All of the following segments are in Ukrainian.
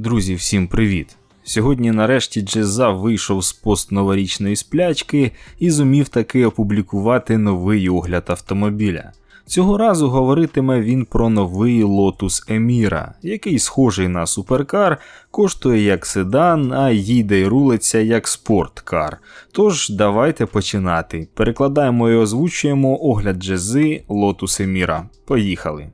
Друзі, всім привіт! Сьогодні нарешті Джеза вийшов з постноворічної сплячки і зумів таки опублікувати новий огляд автомобіля. Цього разу говоритиме він про новий Lotus Emira, який схожий на суперкар, коштує як седан, а їде й рулиться як спорткар. Тож давайте починати. Перекладаємо і озвучуємо огляд Джези Lotus Emira. Поїхали!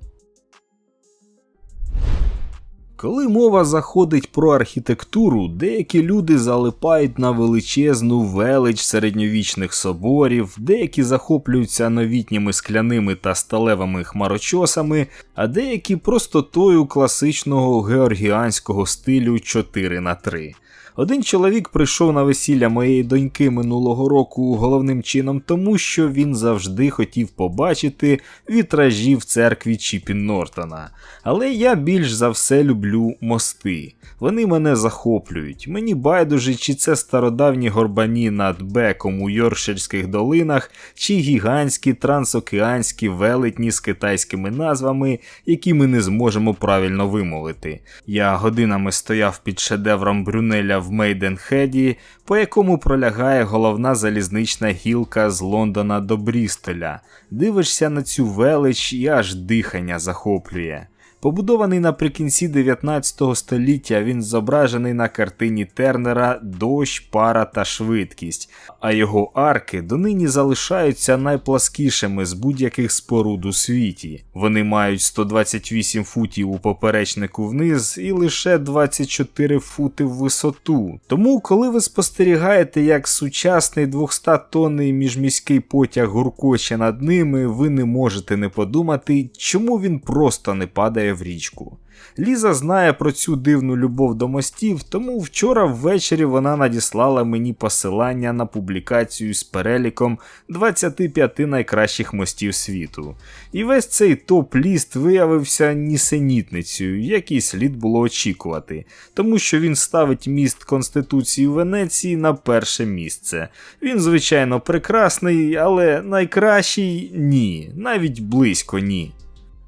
Коли мова заходить про архітектуру, деякі люди залипають на величезну велич середньовічних соборів, деякі захоплюються новітніми скляними та сталевими хмарочосами, а деякі простотою класичного георгіанського стилю 4 на 3 один чоловік прийшов на весілля моєї доньки минулого року головним чином тому, що він завжди хотів побачити вітражі в церкві Чіпі Нортона. Але я більш за все люблю мости. Вони мене захоплюють. Мені байдуже, чи це стародавні горбані над беком у Йорширських долинах, чи гігантські трансокеанські велетні з китайськими назвами, які ми не зможемо правильно вимовити. Я годинами стояв під шедевром Брюнеля в Мейденхеді, по якому пролягає головна залізнична гілка з Лондона до Брістоля. Дивишся на цю велич і аж дихання захоплює. Побудований наприкінці 19 століття, він зображений на картині Тернера Дощ, пара та швидкість, а його арки донині залишаються найпласкішими з будь-яких споруд у світі. Вони мають 128 футів у поперечнику вниз і лише 24 фути в висоту. Тому, коли ви спостерігаєте, як сучасний 200-тонний міжміський потяг гуркоче над ними, ви не можете не подумати, чому він просто не падає в річку. Ліза знає про цю дивну любов до мостів, тому вчора ввечері вона надіслала мені посилання на публікацію з переліком 25 найкращих мостів світу. І весь цей топ-ліст виявився нісенітницею, як і слід було очікувати, тому що він ставить міст Конституції Венеції на перше місце. Він, звичайно, прекрасний, але найкращий ні, навіть близько ні.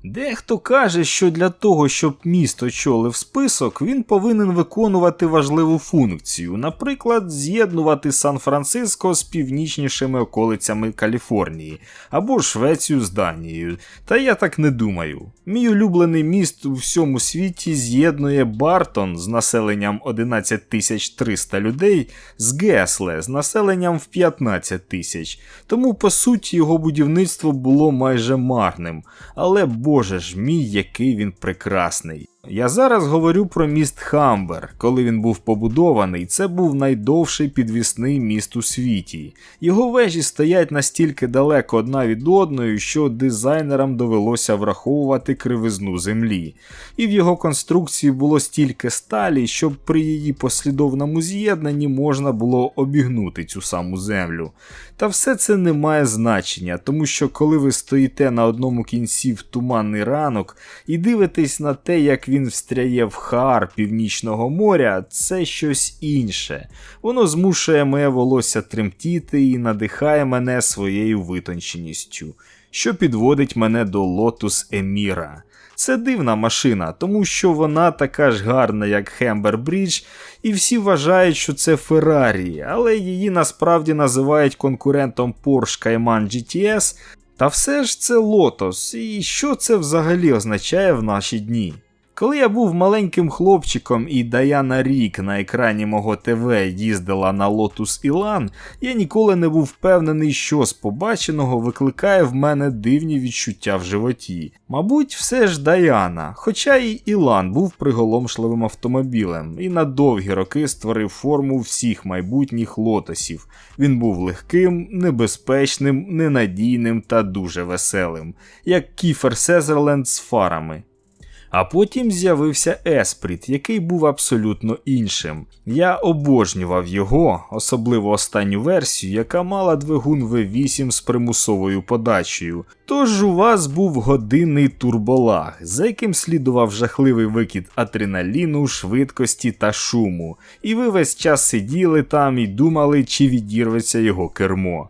Дехто каже, що для того, щоб міст очолив список, він повинен виконувати важливу функцію, наприклад, з'єднувати Сан-Франциско з північнішими околицями Каліфорнії або Швецію з Данією. Та я так не думаю. Мій улюблений міст у всьому світі з'єднує Бартон з населенням 11 300 людей з Гесле з населенням в 15 тисяч. Тому по суті його будівництво було майже марним. Але боже ж мій, який він прекрасний. Я зараз говорю про міст Хамбер. Коли він був побудований, це був найдовший підвісний міст у світі. Його вежі стоять настільки далеко одна від одної, що дизайнерам довелося враховувати кривизну землі. І в його конструкції було стільки сталі, щоб при її послідовному з'єднанні можна було обігнути цю саму землю. Та все це не має значення, тому що коли ви стоїте на одному кінці в туманний ранок і дивитесь на те, як він встряє в хар Північного моря, це щось інше. Воно змушує моє волосся тремтіти і надихає мене своєю витонченістю, що підводить мене до Lotus Еміра. Це дивна машина, тому що вона така ж гарна, як Хембер Брідж, і всі вважають, що це Феррарі, але її насправді називають конкурентом Porsche Cayman GTS. Та все ж це Lotus, і що це взагалі означає в наші дні? Коли я був маленьким хлопчиком і Даяна Рік на екрані мого ТВ їздила на Lotus Ілан, я ніколи не був впевнений, що з побаченого викликає в мене дивні відчуття в животі. Мабуть, все ж Даяна, хоча і Ілан був приголомшливим автомобілем і на довгі роки створив форму всіх майбутніх лотосів. Він був легким, небезпечним, ненадійним та дуже веселим, як Кіфер Сезерленд з фарами. А потім з'явився Еспріт, який був абсолютно іншим. Я обожнював його, особливо останню версію, яка мала двигун V8 з примусовою подачею. Тож у вас був годинний турболаг, за яким слідував жахливий викид адреналіну, швидкості та шуму, і ви весь час сиділи там і думали, чи відірветься його кермо.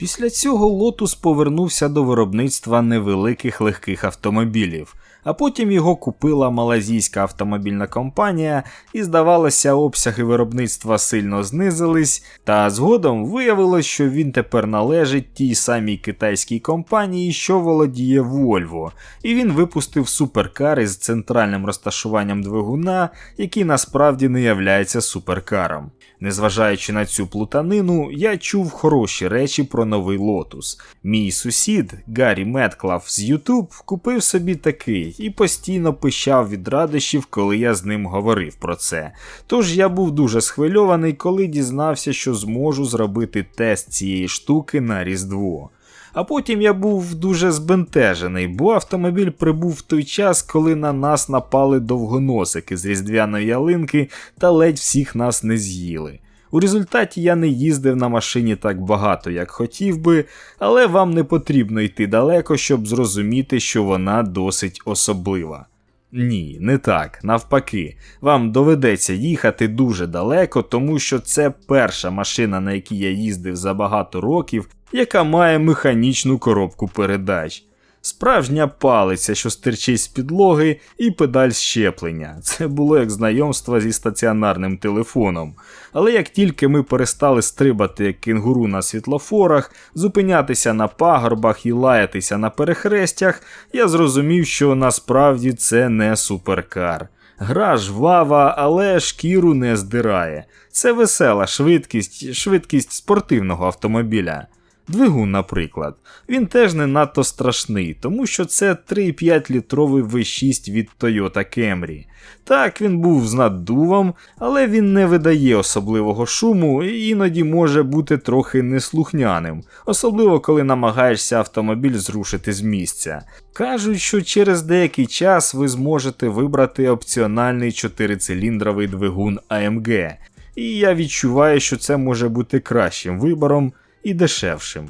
Після цього Lotus повернувся до виробництва невеликих легких автомобілів, а потім його купила малазійська автомобільна компанія, і здавалося, обсяги виробництва сильно знизились, та згодом виявилось, що він тепер належить тій самій китайській компанії, що володіє Volvo, і він випустив суперкар із центральним розташуванням двигуна, який насправді не являється суперкаром. Незважаючи на цю плутанину, я чув хороші речі про новий Lotus. Мій сусід Гаррі Метклав з YouTube купив собі такий і постійно пищав від радощів, коли я з ним говорив про це. Тож я був дуже схвильований, коли дізнався, що зможу зробити тест цієї штуки на Різдво. А потім я був дуже збентежений, бо автомобіль прибув в той час, коли на нас напали довгоносики з різдвяної ялинки та ледь всіх нас не з'їли. У результаті я не їздив на машині так багато, як хотів би, але вам не потрібно йти далеко, щоб зрозуміти, що вона досить особлива. Ні, не так, навпаки, вам доведеться їхати дуже далеко, тому що це перша машина, на якій я їздив за багато років, яка має механічну коробку передач. Справжня палиця, що стирчить з підлоги, і педаль щеплення. Це було як знайомство зі стаціонарним телефоном. Але як тільки ми перестали стрибати як кенгуру на світлофорах, зупинятися на пагорбах і лаятися на перехрестях, я зрозумів, що насправді це не суперкар. Гра жвава, але шкіру не здирає. Це весела швидкість, швидкість спортивного автомобіля. Двигун, наприклад, він теж не надто страшний, тому що це 3,5 літровий V6 від Toyota Camry. Так, він був з наддувом, але він не видає особливого шуму і іноді може бути трохи неслухняним, особливо коли намагаєшся автомобіль зрушити з місця. Кажуть, що через деякий час ви зможете вибрати опціональний 4-циліндровий двигун AMG, і я відчуваю, що це може бути кращим вибором і дешевшим.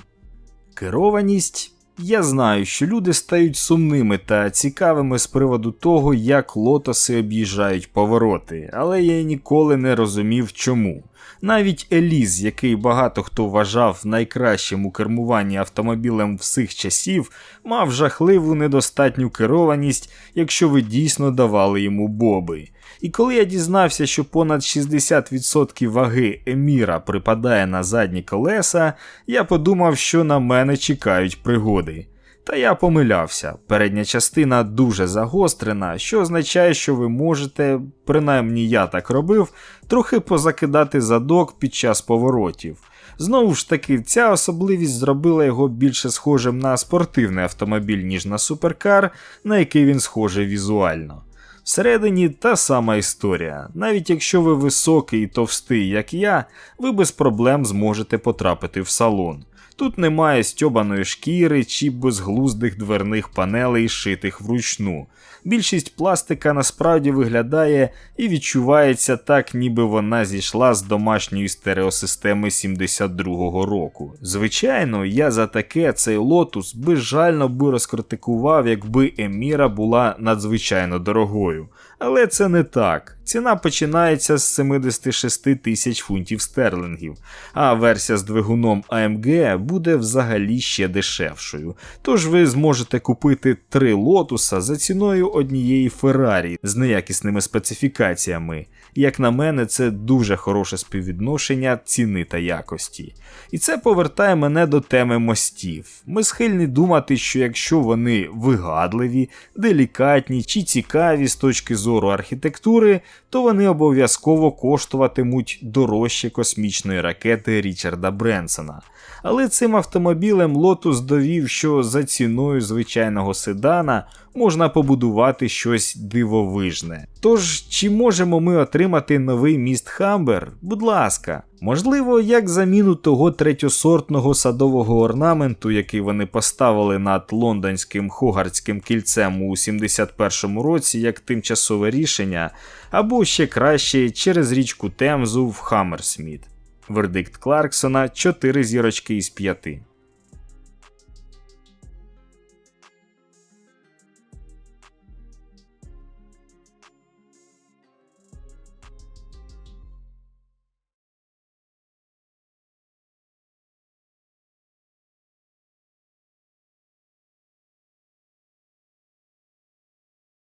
Керованість. Я знаю, що люди стають сумними та цікавими з приводу того, як лотоси об'їжджають повороти, але я ніколи не розумів чому. Навіть Еліз, який багато хто вважав найкращим у кермуванні автомобілем всіх часів, мав жахливу недостатню керованість, якщо ви дійсно давали йому боби. І коли я дізнався, що понад 60% ваги Еміра припадає на задні колеса, я подумав, що на мене чекають пригоди. Та я помилявся. Передня частина дуже загострена, що означає, що ви можете, принаймні я так робив, трохи позакидати задок під час поворотів. Знову ж таки, ця особливість зробила його більше схожим на спортивний автомобіль, ніж на суперкар, на який він схожий візуально. Всередині та сама історія. Навіть якщо ви високий і товстий, як я, ви без проблем зможете потрапити в салон. Тут немає стьобаної шкіри чи безглуздих дверних панелей, шитих вручну. Більшість пластика насправді виглядає і відчувається так, ніби вона зійшла з домашньої стереосистеми 72-го року. Звичайно, я за таке цей лотус безжально би розкритикував, якби Еміра була надзвичайно дорогою. Але це не так. Ціна починається з 76 тисяч фунтів стерлингів, а версія з двигуном AMG буде взагалі ще дешевшою. Тож ви зможете купити три лотуса за ціною однієї Феррарі з неякісними специфікаціями. Як на мене, це дуже хороше співвідношення ціни та якості. І це повертає мене до теми мостів. Ми схильні думати, що якщо вони вигадливі, делікатні чи цікаві з точки зору архітектури, то вони обов'язково коштуватимуть дорожче космічної ракети Річарда Бренсона. Але цим автомобілем Lotus довів, що за ціною звичайного седана можна побудувати щось дивовижне. Тож, чи можемо ми отримати новий міст Хамбер? Будь ласка, можливо, як заміну того третьосортного садового орнаменту, який вони поставили над лондонським Хогардським кільцем у 71-му році, як тимчасове рішення, або ще краще через річку Темзу в Хаммерсміт. Вердикт Кларксона 4 зірочки із 5.